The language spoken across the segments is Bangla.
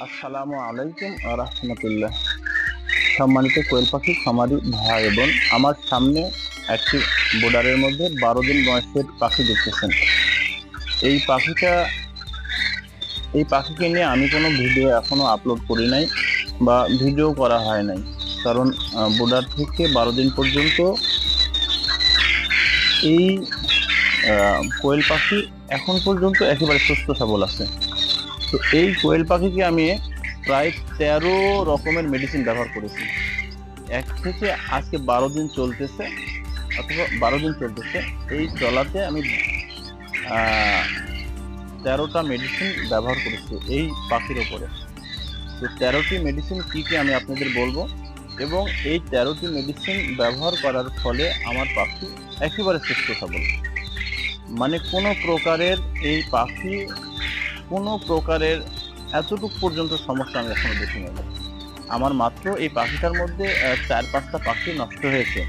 আসসালামু আলাইকুম রহমতুল্লাহ। সম্মানিত কোয়েল পাখি, খামারি ভাই এবং আমার সামনে একটি বোর্ডারের মধ্যে বারো দিন বয়সের পাখি দেখতেছেন। এই পাখিটা, এই পাখিকে নিয়ে আমি কোনো ভিডিও এখনও আপলোড করি নাই বা ভিডিও করা হয় নাই। কারণ বোর্ডার থেকে বারো দিন পর্যন্ত এই কোয়েল পাখি এখন পর্যন্ত একেবারে সুস্থ সবল আছে। তো এই কোয়েল পাখিকে আমি প্রায় তেরো রকমের মেডিসিন ব্যবহার করেছি। এক থেকে আজকে বারো দিন চলতেছে, অথবা বারো দিন চলতেছে। এই চলাতে আমি তেরোটা মেডিসিন ব্যবহার করেছি এই পাখির ওপরে। তো তেরোটি মেডিসিন কি কি আমি আপনাদের বলব? এবং এই তেরোটি মেডিসিন ব্যবহার করার ফলে আমার পাখি একেবারে সুস্থ সবল। মানে কোনো প্রকারের এই পাখি কোনো প্রকারের এতটুকু পর্যন্ত সমস্যা আমি এখনও দেখি নাই আমার মাত্র এই পাখিটার মধ্যে চার পাঁচটা পাখি নষ্ট হয়েছে।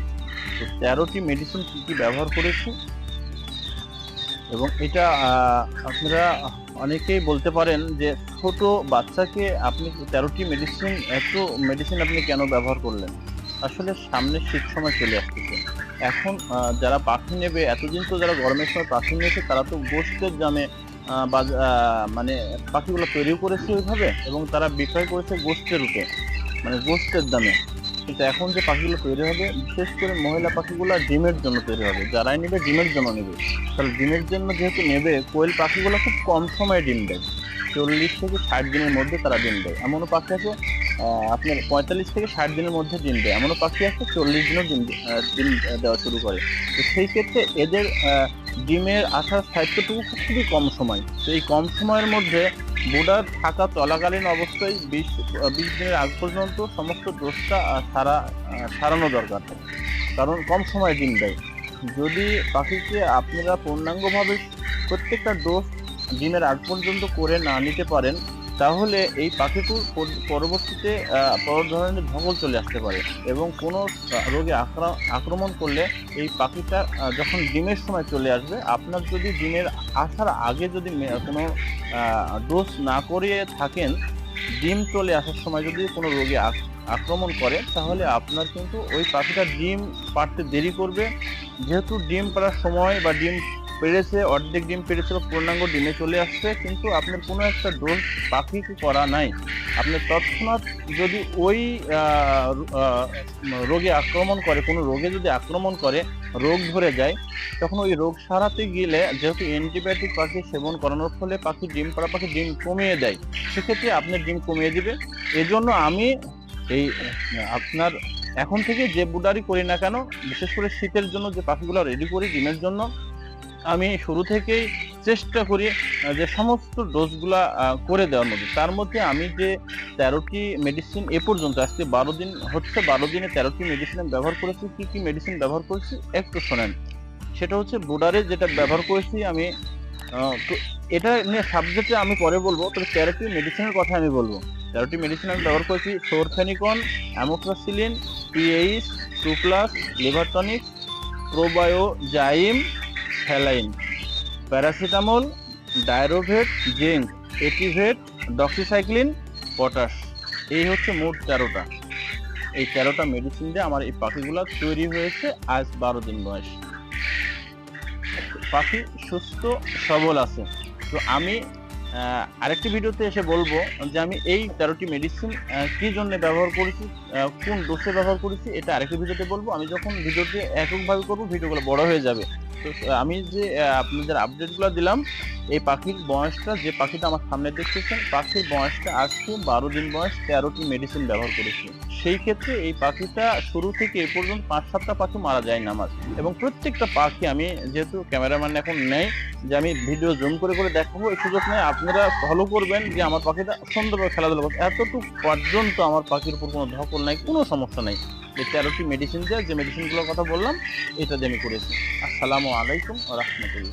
তো তেরোটি মেডিসিন কী কী ব্যবহার করেছি? এবং এটা আপনারা অনেকেই বলতে পারেন যে ছোট বাচ্চাকে আপনি তেরোটি মেডিসিন এত মেডিসিন আপনি কেন ব্যবহার করলেন? আসলে সামনে শীত সময় চলে আসতেছে। এখন যারা পাখি নেবে এতদিন তো যারা গরমের সময় পাখি নিয়েছে তারা তো গোষ্ঠের আহ, মানে পাখিগুলো তৈরিও করেছে ওইভাবে এবং তারা বিক্রয় করেছে গোষ্ঠের রূপে মানে গোষ্ঠের দামে। কিন্তু এখন যে পাখিগুলো তৈরি হবে, বিশেষ করে মহিলা পাখিগুলো ডিমের জন্য তৈরি হবে। যারাই নেবে ডিমের জন্য নেবে। তাহলে ডিমের জন্য যেহেতু নেবে, কোয়েল পাখিগুলো খুব কম সময়ে ডিম দেয়। চল্লিশ থেকে ষাট দিনের মধ্যে তারা ডিম দেয়। এমনও পাখি আছে আপনার পঁয়তাল্লিশ থেকে ষাট দিনের মধ্যে ডিম দেয়। এমনও পাখি আছে, চল্লিশ দিনও ডিম ডিম দেওয়া শুরু করে। তো সেই ক্ষেত্রে এদের ডিমের আসার স্থায়িত্বটুকু খুবই কম সময়। তো এই কম সময়ের মধ্যে বুডার থাকা চলাকালীন অবস্থায় বিশ বিশ দিনের আগ পর্যন্ত সমস্ত দোষটা সারা সারানো দরকার কারণ কম সময়ে ডিম দেয়। যদি পাখিকে আপনারা পূর্ণাঙ্গভাবে প্রত্যেকটা ডোজ ডিমের আগ পর্যন্ত করে না নিতে পারেন তাহলে এই পাখিটির পরবর্তীতে বড় ধরনের ধকল চলে আসতে পারে এবং কোনো রোগে আক্রা- আক্রমণ করলে এই পাখিটা যখন ডিমের সময় চলে আসবে, আপনার যদি ডিমের আসার আগে যদি কোনো ডোজ না করিয়ে থাকেন, ডিম চলে আসার সময় যদি কোনো রোগে আক- আক্রমণ করে, তাহলে আপনার কিন্তু ওই পাখিটা ডিম পাড়তে দেরি করবে। যেহেতু ডিম পাড়ার সময় বা ডিম পেরেছে, অর্ধেক ডিম পেরেছে বা পূর্ণাঙ্গ ডিমে চলে আসছে, কিন্তু আপনার কোনো একটা ডোজ পাখিকে করা নাই। আপনি তৎক্ষণাৎ যদি ওই রোগে আক্রমণ করে, কোনো রোগে যদি আক্রমণ করে, রোগ ধরে যায়, তখন ওই রোগ সারাতে গেলে যেহেতু অ্যান্টিবায়োটিক পাখি সেবন করানোর ফলে পাখি ডিম, পাড়া পাখি ডিম কমিয়ে দেয়, সেক্ষেত্রে আপনার ডিম কমিয়ে দিবে। এজন্য আমি এই, আপনার এখন থেকে যে বুডারি করি না কেন, বিশেষ করে শীতের জন্য যে পাখিগুলো রেডি করি, ডিমের জন্য আমি শুরু থেকেই চেষ্টা করি যে সমস্ত ডোজগুলা করে দেওয়ার মধ্যে। তার মধ্যে আমি যে তেরোটি মেডিসিন এ পর্যন্ত, আজকে বারো দিন, হচ্ছে বারো দিনে তেরোটি মেডিসিন আমি ব্যবহার করেছি, কী কী মেডিসিন ব্যবহার করেছি, একটু শোনেন। সেটা হচ্ছে বুডারে যেটা ব্যবহার করেছি আমি তো এটা নিয়ে সাবজেক্টে আমি পরে বলব, তবে তেরোটি মেডিসিনের কথা আমি বলব। তেরোটি মেডিসিন আমি ব্যবহার করেছি সোরফেনিকন amoxicillin PH two plus liver tonic saline paracetamol, ডায়রোভেট, zinc, এটিভেট ডক্সিসাইক্লিন পটাশ। এই হচ্ছে মোট তেরোটা। এই তেরোটা মেডিসিন দিয়ে আমার এই পাখিগুলো তৈরি হয়েছে আজ বারো দিন বয়স। পাখি সুস্থ, সবল আছে। তো আমি আরেকটি ভিডিওতে এসে বলব যে আমি এই তেরোটি মেডিসিন কি জন্য ব্যবহার করেছি কোন ডোসে ব্যবহার করেছি, এটা আরেকটি ভিডিওতে বলব। আমি যখন ভিডিওটি এককভাবে করব ভিডিওগুলো বড় হয়ে যাবে। তো আমি যে আপনাদের আপডেটগুলো দিলাম, এই পাখির বয়সটা, যে পাখিটা আমার সামনে দেখতেছেন, পাখির বয়সটা আজকে বারো দিন বয়স, তেরোটি মেডিসিন ব্যবহার করেছি। সেই ক্ষেত্রে এই পাখিটা শুরু থেকে এ পর্যন্ত পাঁচ সাতটা পাখি মারা যায় না আমার। এবং প্রত্যেকটা পাখি আমি, যেহেতু ক্যামেরাম্যান এখন নেই যে আমি ভিডিও জুম করে করে দেখাবো, এই সুযোগ নেই আপনারা ফলো করবেন যে আমার পাখিটা সুন্দরভাবে খেলাধুলা করছে। এতটুকু পর্যন্ত আমার পাখির উপর কোনো ধকল নাই, কোনো সমস্যা নাই। যে তেরোটি মেডিসিন দেয় যে মেডিসিনগুলোর কথা বললাম, এটা দিয়ে আমি করেছি। আসসালামু আলাইকুম রহমতুল্লাহ।